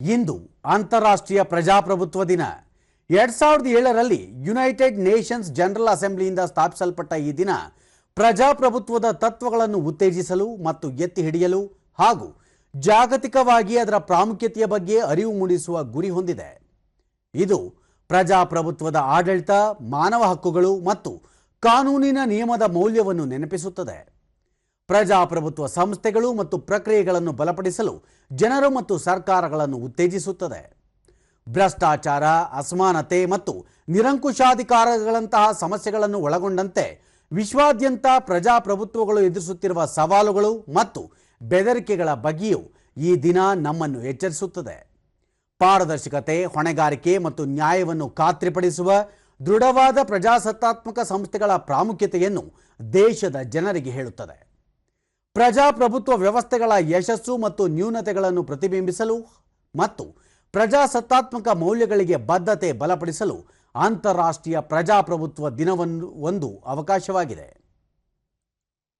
ಇಂದು ಅಂತಾರಾಷ್ಟ್ರೀಯ ಪ್ರಜಾಪ್ರಭುತ್ವ ದಿನ. ಎರಡ್ ಸಾವಿರದ ಏಳರಲ್ಲಿ ಯುನೈಟೆಡ್ ನೇಷನ್ಸ್ ಜನರಲ್ ಅಸೆಂಬ್ಲಿಯಿಂದ ಸ್ಥಾಪಿಸಲ್ಪಟ್ಟ ಈ ದಿನ ಪ್ರಜಾಪ್ರಭುತ್ವದ ತತ್ವಗಳನ್ನು ಉತ್ತೇಜಿಸಲು ಮತ್ತು ಎತ್ತಿ ಹಿಡಿಯಲು ಹಾಗೂ ಜಾಗತಿಕವಾಗಿ ಅದರ ಪ್ರಾಮುಖ್ಯತೆಯ ಬಗ್ಗೆ ಅರಿವು ಮೂಡಿಸುವ ಗುರಿ ಹೊಂದಿದೆ. ಇದು ಪ್ರಜಾಪ್ರಭುತ್ವದ ಆಡಳಿತ, ಮಾನವ ಹಕ್ಕುಗಳು ಮತ್ತು ಕಾನೂನಿನ ನಿಯಮದ ಮೌಲ್ಯವನ್ನು ನೆನಪಿಸುತ್ತದೆ. ಪ್ರಜಾಪ್ರಭುತ್ವ ಸಂಸ್ಥೆಗಳು ಮತ್ತು ಪ್ರಕ್ರಿಯೆಗಳನ್ನು ಬಲಪಡಿಸಲು ಜನರು ಮತ್ತು ಸರ್ಕಾರಗಳನ್ನು ಉತ್ತೇಜಿಸುತ್ತದೆ. ಭ್ರಷ್ಟಾಚಾರ, ಅಸಮಾನತೆ ಮತ್ತು ನಿರಂಕುಶಾಧಿಕಾರಗಳಂತಹ ಸಮಸ್ಯೆಗಳನ್ನು ಒಳಗೊಂಡಂತೆ ವಿಶ್ವಾದ್ಯಂತ ಪ್ರಜಾಪ್ರಭುತ್ವಗಳು ಎದುರಿಸುತ್ತಿರುವ ಸವಾಲುಗಳು ಮತ್ತು ಬೆದರಿಕೆಗಳ ಬಗ್ಗೆಯೂ ಈ ದಿನ ನಮ್ಮನ್ನು ಎಚ್ಚರಿಸುತ್ತದೆ. ಪಾರದರ್ಶಕತೆ, ಹೊಣೆಗಾರಿಕೆ ಮತ್ತು ನ್ಯಾಯವನ್ನು ಖಾತ್ರಿಪಡಿಸುವ ದೃಢವಾದ ಪ್ರಜಾಸತ್ತಾತ್ಮಕ ಸಂಸ್ಥೆಗಳ ಪ್ರಾಮುಖ್ಯತೆಯನ್ನು ದೇಶದ ಜನರಿಗೆ ಹೇಳುತ್ತದೆ. ಪ್ರಜಾಪ್ರಭುತ್ವ ವ್ಯವಸ್ಥೆಗಳ ಯಶಸ್ಸು ಮತ್ತು ನ್ಯೂನತೆಗಳನ್ನು ಪ್ರತಿಬಿಂಬಿಸಲು ಮತ್ತು ಪ್ರಜಾಸತ್ತಾತ್ಮಕ ಮೌಲ್ಯಗಳಿಗೆ ಬದ್ಧತೆ ಬಲಪಡಿಸಲು ಅಂತಾರಾಷ್ಟ್ರೀಯ ಪ್ರಜಾಪ್ರಭುತ್ವ ದಿನವನ್ನು ಒಂದು ಅವಕಾಶವಾಗಿದೆ.